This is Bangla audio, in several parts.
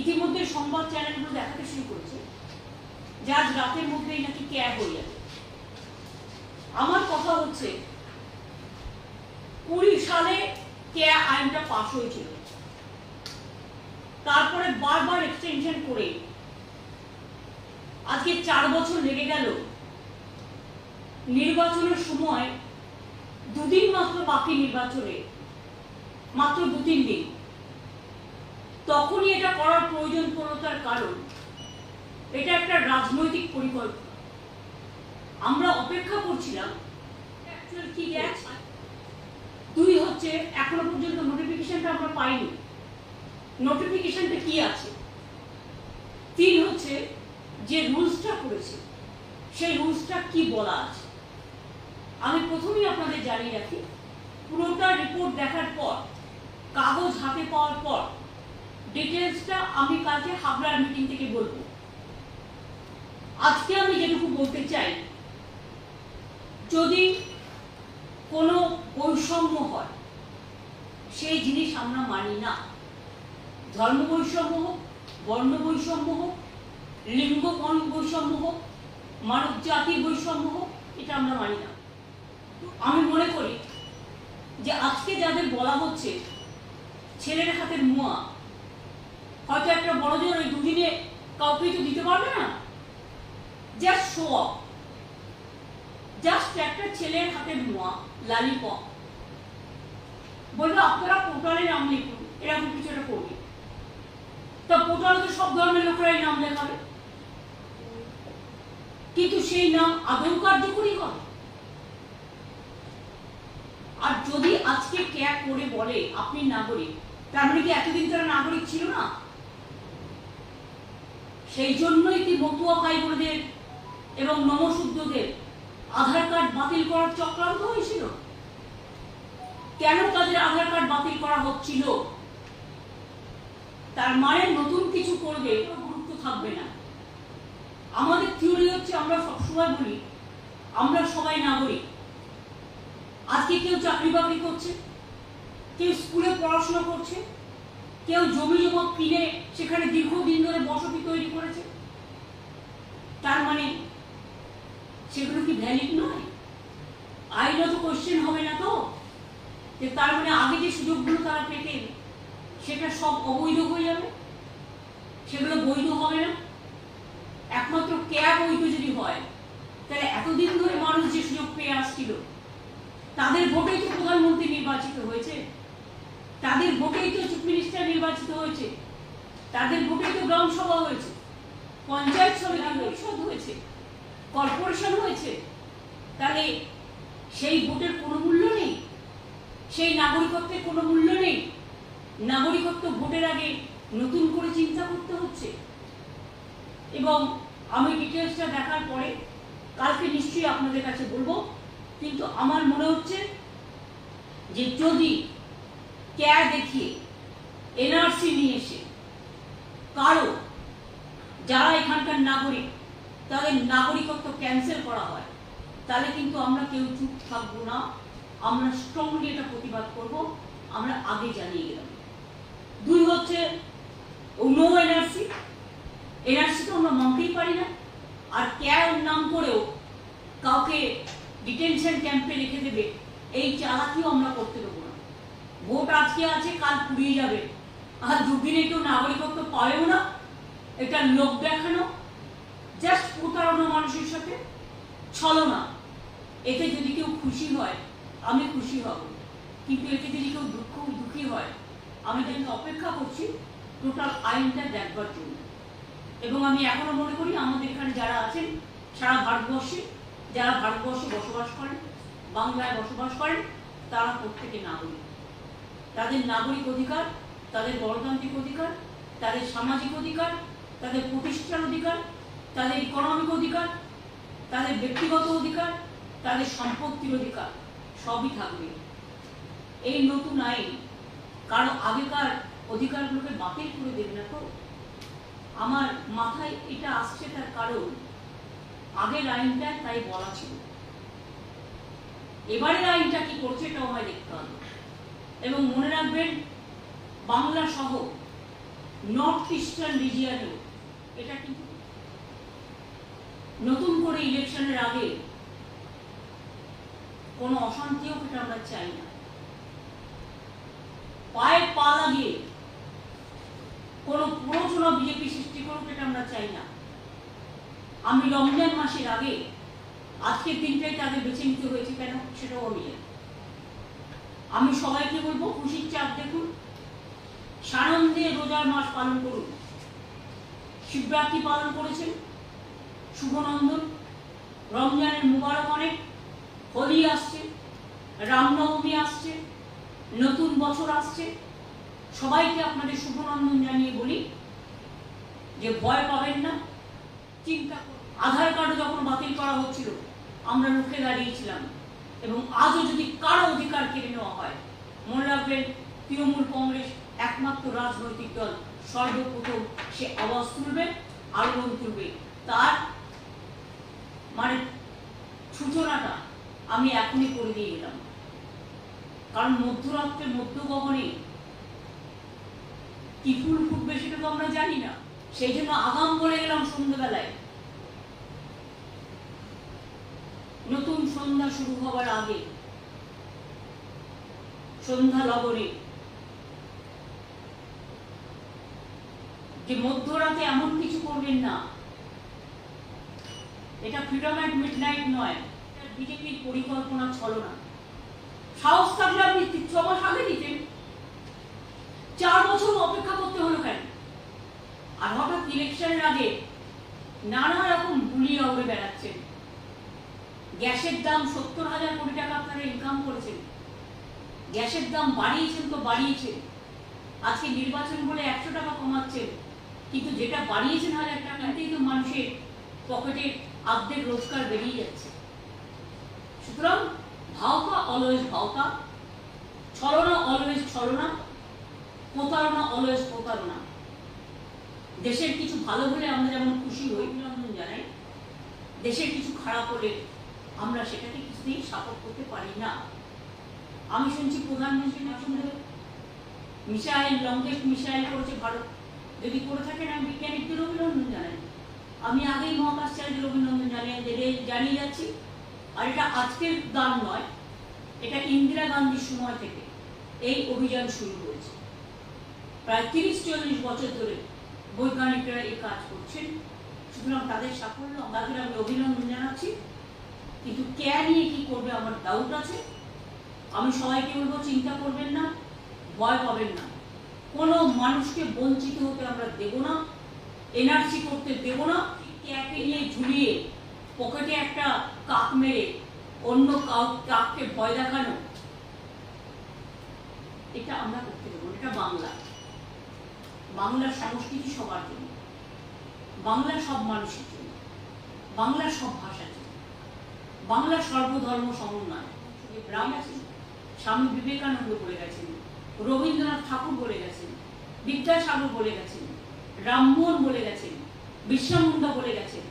ইতিমধ্যে সংবাদ চ্যানেলগুলো দেখাতে শুরু করেছে যে আজ রাতের মধ্যেই নাকি ক্যাব হয়ে যাবে। আমার কথা হচ্ছে, কুড়ি সালে ক্যা আইনটা পাশ হয়েছিল। তারপরে বারবার এক্সটেনশন করে আজকে চার বছর লেগে গেল। নির্বাচনের সময় দুদিন মাত্র বাকি নির্বাচনে, মাত্র দু তিন দিন। তখনই এটা করার প্রয়োজন পড়ল তার কারণ। এটা একটা রাজনৈতিক পরিকল্পনা। আমরা অপেক্ষা করছিলাম দুই হচ্ছে, এখনও পর্যন্ত নোটিফিকেশনটা আমরা পাইনি। নোটিফিকেশনটা কি আছে? তিন হচ্ছে, যে রুলসটা করেছে, সেই রুলসটা কি বলা আছে? আমি প্রথমেই আপনাদের জানিয়ে রাখি পুরোটা রিপোর্ট দেখার পর, কাগজ হাতে পাওয়ার পর ডিটেলসটা আমি কালকে হাবড়ার মিটিং থেকে বলব। আজকে আমি যেটুকু বলতে চাই, যদি কোনো বৈষম্য হয়, সেই জিনিস আমরা মানি না। ধর্ম বৈষম্য হোক, বর্ণ বৈষম্য হোক, লিঙ্গ বৈষম্য হোক, মানব জাতির বৈষম্য হোক, এটা আমরা মানি না। আমি মনে করি যে আজকে যাদের বলা হচ্ছে, ছেলের হাতের মুয়া হয়তো একটা বড় ওই দুদিনে কাউকে তো দিতে পারবে না। জাস্ট শো অফ জাস্ট একটা ছেলের হাতের মুয়া লালিপপ বলবে, আপনারা পোর্টালে নাম লিখুন, এরকম কিছু একটা করবে। পোর্টালে তো সব ধরনের লোকেরাই নাম লেখাবে কিন্তু সেই নাম আদৌ কার্যকরী হবে আর যদি আজকে ক্যাব করে বলে, আপনি নাগরিক, তার মানে কি এতদিন তারা নাগরিক ছিল না? সেই জন্যই কি মতুয়া ভাই এবং নমশুদ্ধদের আধার কার্ড বাতিল করার চক্রান্ত হয়েছিল? কেন তাদের আধার কার্ড বাতিল করা হচ্ছিল? তার মানে নতুন কিছু করবে গুরুত্ব থাকবে না। আমাদের থিওরি হচ্ছে আমরা সবসময় বলি, আমরা সবাই নাগরিক। আজকে কেউ চাকরি বাকরি করছে, কেউ স্কুলে পড়াশোনা করছে, কেউ জমি জমা কিনে সেখানে দীর্ঘদিন ধরে বসতি তৈরি করেছে তার মানে সেগুলো কি ভ্যালিড নয়? আইনত কোশ্চেন হবে না তো? যে তার মানে আগে যে সুযোগগুলো তারা পেতেন, সেটা সব অবৈধ হয়ে যাবে? সেগুলো বৈধ হবে না? একমাত্র ক্যাব বৈধ যদি হয়, তাহলে এতদিন ধরে মানুষ যে সুযোগ পেয়ে আসছিল, তাদের ভোটেই তো প্রধানমন্ত্রী নির্বাচিত হয়েছে। তাদের ভোটেই তো চিফ মিনিস্টার নির্বাচিত হয়েছে। তাদের ভোটেই তো গ্রাম সভা হয়েছে। পঞ্চায়েত সমিতি পরিষদ হয়েছে, কর্পোরেশন হয়েছে, তাহলে সেই ভোটের কোনো মূল্য নেই? সেই নাগরিকত্বের কোনো মূল্য নেই? নাগরিকত্ব ভোটের আগে নতুন করে চিন্তা করতে হচ্ছে? এবং আমি ডিটেলসটা দেখার পরে কালকে নিশ্চয়ই আপনাদের কাছে বলব, কিন্তু আমার মনে হচ্ছে যে যদি ক্যা দেখিয়ে এনআরসি নিয়ে এসে কারও যারা এখানকার নাগরিক, তাদের নাগরিকত্ব ক্যান্সেল করা হয়। তাহলে কিন্তু আমরা কেউ চুপ থাকব না। আমরা স্ট্রংলি এটা প্রতিবাদ করব। আমরা আগে জানিয়ে গেলাম। দুই হচ্ছে নো এনআরসি এনআরসি তো আমরা মানতেই পারি না। আর ক্যার নাম করেও কাউকে ডিটেনশন ক্যাম্পে রেখে দেবে, এই চালাকিও আমরা করতে দেবো না। ভোট আজকে আছে, কাল পুড়িয়ে যাবে। আর দুদিনে কেউ নাগরিকত্ব পাবেও না। এটা লোক দেখানো জাস্ট প্রতারণা মানুষের সাথে ছলনা। এতে যদি কেউ খুশি হয়, আমি খুশি হব। কিন্তু এতে যদি কেউ দুঃখ, দুঃখী হয়, আমি কিন্তু অপেক্ষা করছি, টোটাল আইনটা দেখবার জন্য। এবং আমি এখনও মনে করি আমাদের এখানে যারা আছেন, সারা ভারতবর্ষে, যারা ভারতবর্ষে বসবাস করেন, বাংলায় বসবাস করেন, তারা প্রত্যেকে নাগরিক। তাদের নাগরিক অধিকার, তাদের গণতান্ত্রিক অধিকার, তাদের সামাজিক অধিকার তাদের প্রতিষ্ঠার অধিকার, তাদের ইকোনমিক অধিকার, তাদের ব্যক্তিগত অধিকার, তাদের সম্পত্তির অধিকার, সবই থাকবে। এই নতুন আইন কারও আগেকার অধিকারগুলোকে বাতিল করে দেবে না তো। আমার মাথায় এটা আসছে তার কারণ, আগের আইনটা তাই বলা ছিল। এবারের আইনটা কি করছে এটাও আমায় দেখতে হবে। এবং মনে রাখবেন বাংলা সহ নর্থ ইস্টার্ন রিজিয়ানেও এটা কিন্তু নতুন করে ইলেকশনের আগে কোনো অশান্তিও এটা আমরা চাই না। পায়ে পা লাগিয়ে কোনো প্ররোচনা বিজেপি সৃষ্টি করুক এটা আমরা চাই না। আমি রমজান মাসের আগে, আজকের দিনটাই তাকে বেছে নিতে হয়েছে কেন সেটাও আমি আমি সবাইকে বলব, খুশির চাপ দেখুন, সানন্দে রোজার মাস পালন করুন। শিবরাত্রি পালন করেছেন। শুভনন্দন, রমজানের মুবারক অনেক। হোলি আসছে, রামনবমী আসছে, নতুন বছর আসছে। সবাইকে আপনাদের শুভনন্দন জানিয়ে বলি যে ভয় পাবেন না। চিন্তা আধার কার্ড যখন বাতিল করা হচ্ছিল, আমরা রুখে দাঁড়িয়েছিলাম। এবং আজও যদি কারও অধিকার কেড়ে নেওয়া হয়, মনে রাখবেন তৃণমূল কংগ্রেস একমাত্র রাজনৈতিক দল সর্বপ্রথম সে আওয়াজ তুলবে, আলোড়ন তুলবে। তার মানে সূচনাটা আমি এখনই করে দিয়ে গেলাম কারণ মধ্যরাত্রে মধ্যগগনে কি ফুল ফুটবে সেটা তো আমরা জানি না। সেই জন্য আগাম বলে গেলাম সন্ধ্যেবেলায়। নতুন সন্ধ্যা শুরু হবার আগে সন্ধ্যা লগরে যে মধ্যরাতে এমন কিছু করবেন না। এটা ফ্রিডম অ্যাট মিড নাইট নয় বিজেপির পরিকল্পনা ছলনা। সাহস থাকলে আপনি ছ মাস আগে দিতেন। চার বছর অপেক্ষা করতে হলো কেন? আর হঠাৎ ইলেকশনের আগে নানা রকম গুলিয়ে উড়ে বেড়াচ্ছেন। গ্যাসের দাম সত্তর হাজার কোটি টাকা আপনারা ইনকাম করেছেন। গ্যাসের দাম বাড়িয়েছেন তো বাড়িয়েছেন। আজকে নির্বাচন বলে একশো টাকা কমাচ্ছেন। কিন্তু যেটা বাড়িয়েছেন হাজার টাকাতেই তো মানুষের পকেটে অর্ধেক রোজগার বেরিয়ে যাচ্ছে। সুতরাং ভাওতা অলওয়েজ ভাওতা ছলনা অলওয়েজ ছলনা, প্রতারণা অলওয়েজ প্রতারণা। দেশের কিছু ভালো হলে আমরা যেমন খুশি হই, অভিনন্দন জানাই। দেশের কিছু খারাপ হলে আমরা সেটাকে কিছুতেই সাপোর্ট করতে পারি না। আমি শুনছি প্রধানমন্ত্রী নরেন্দ্র মিসাইল লংগেস্ট মিসাইল করেছে ভারত। যদি করে থাকেন, আমি বিজ্ঞানীদের অভিনন্দন জানাই আমি আগেই মহাকাশচারীদের অভিনন্দন জানিয়ে জেনে- জানিয়ে যাচ্ছি। আর এটা আজকের দান নয়, এটা ইন্দিরা গান্ধীর সময় থেকে এই অভিযান শুরু হয়েছে। প্রায় তিরিশ, চল্লিশ বছর ধরে বৈজ্ঞানিকরা এই কাজ করছেন। সুতরাং তাদের সাফল্য তাদের আমি অভিনন্দন জানাচ্ছি। কিন্তু কে নিয়ে কি করবে আমার ডাউট আছে। আমি সবাইকে বলব, চিন্তা করবেন না, ভয় পাবেন না। কোনো মানুষকে বঞ্চিত হতে আমরা দেব না, এনার্জি করতে দেব না ক্যাকে নিয়ে ঝুলিয়ে পকেটে একটা কাক মেরে অন্য কাককে ভয় দেখানো। এটা আমরা করতে দেবো এটা বাংলা। বাংলার সংস্কৃতি সবার জন্য বাংলার সব মানুষের জন্য বাংলার সব ভাষার জন্য বাংলার সর্বধর্ম সমন্বয়। গ্রাম আছে স্বামী বিবেকানন্দ বলে গেছেন রবীন্দ্রনাথ ঠাকুর বলে গেছেন, বিদ্যাসাগর বলে গেছেন রামমোহন বলে গেছেন, বিশ্বামুন্ডা বলে গেছেন,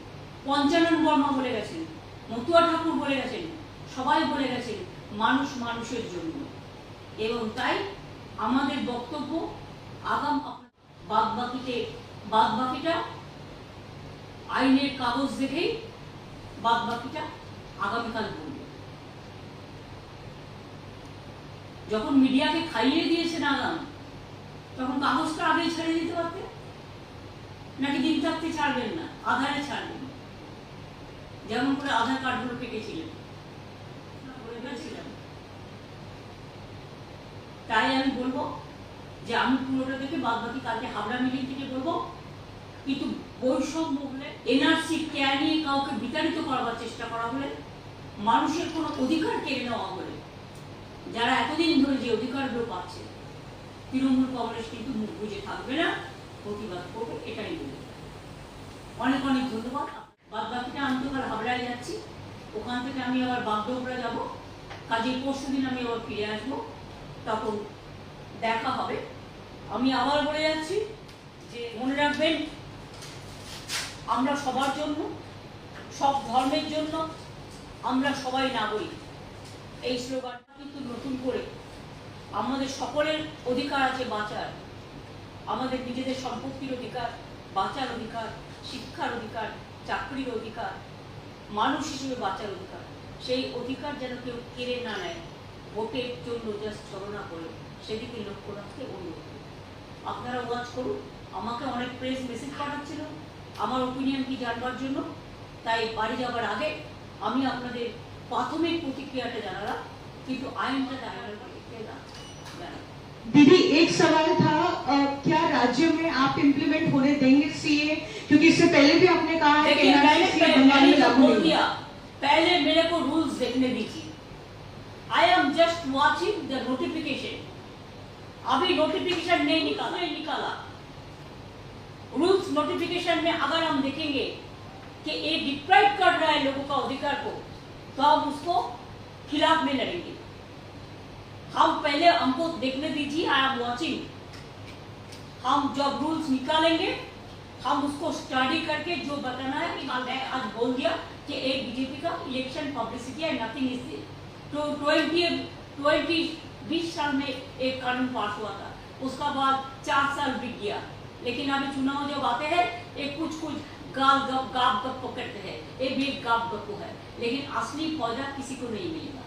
পঞ্চানন বর্মা বলে গেছেন, মতুয়া ঠাকুর বলে গেছেন, সবাই বলে গেছেন মানুষ মানুষের জন্য। এবং তাই আমাদের বক্তব্য আগাম বাদ বাকিতে বাদ বাকিটা আইনের কাগজ দেখেই বাদ বাকিটা আগামীকাল বলব। যখন মিডিয়াকে খাইয়ে দিয়েছে আগাম তখন কাগজটা আগেই ছেড়ে দিতে পারতেন? নাকি দিন থাকতে ছাড়বেন না, আধারে ছাড়বেন? যেমন করে আধার কার্ডগুলো পেকেছিলেন। তাই আমি বলব যে আমি পুরোটা থেকে বাদ বাকি কালকে হাবড়া মিটিং থেকে বলব, কিন্তু বৈষম্য হলে এনআরসি নিয়ে কাউকে বিতাড়িত করবার চেষ্টা করা হলে মানুষের কোনো অধিকার কেড়ে নেওয়া হলে যারা এতদিন ধরে যে অধিকারগুলো পাচ্ছে, তৃণমূল কংগ্রেস কিন্তু মুখ বুঝে থাকবে না, প্রতিবাদ করবে, এটাই বলি। অনেক অনেক ধন্যবাদ। বাদ বাকিটা আমি তো কাল হাবড়ায় যাচ্ছি। ওখান থেকে আমি আবার বাগডোগরা যাব। কাজে পরশু দিন আমি আবার ফিরে আসব। তখন দেখা হবে। আমি আবার বলে যাচ্ছি যে, মনে রাখবেন, আমরা সবার জন্য, সব ধর্মের জন্য আমরা সবাই নাগরিক। এই স্লোগানটা কিন্তু নতুন করে। আমাদের সকলের অধিকার আছে বাঁচার। আমাদের নিজেদের সম্পত্তির অধিকার, বাঁচার অধিকার, শিক্ষার অধিকার, চাকরির অধিকার, মানুষ হিসেবে বাঁচার অধিকার। সেই অধিকার যেন কেউ কেড়ে না নেয়। ভোটের জন্য জাস্ট ছলনা করে, সেদিকে লক্ষ্য রাখতে অনুরোধ। আপনারা ওয়াচ করুন। আমাকে অনেক প্রেস মেসেজ পাঠাচ্ছিল। আমার ওপিনিয়ন কি জানবার জন্য? তাই বাড়ি যাবার আগে আমি আপনাদের প্রাথমিক প্রতিক্রিয়াটা জানালাম। तो दीदी एक सवाल था आ, क्या राज्य में आप इम्प्लीमेंट होने देंगे सीए क्योंकि इससे पहले भी आपने कहा मैंने सपोर्ट तो किया पहले मेरे को रूल्स देखने दीजिए। I am just watching the notification अभी नोटिफिकेशन नहीं निकाला। नहीं निकाला। रूल्स नोटिफिकेशन में अगर हम देखेंगे कि ये डिप्राइव कर रहा है लोगों का अधिकार को तो हम उसको खिलाफ में लड़ेंगे। हम पहले हमको देखने दीजिए आई एम वॉचिंग हम जब रूल्स निकालेंगे, हम उसको स्टडी करके जो बताना है रहे आज बोल दिया कि एक बीजेपी का इलेक्शन पब्लिसिटी है नथिंग इज़ तो ट्वेंटी ट्वेंटी बीस साल में एक कानून पास हुआ था, उसका बाद चार साल बीत गया। लेकिन अभी चुनाव जब आते हैं एक कुछ कुछ गाल गप गाप गप पकड़ते हैं। ये भी गाप गप्पो है। लेकिन असली पौधा किसी को नहीं मिलेगा।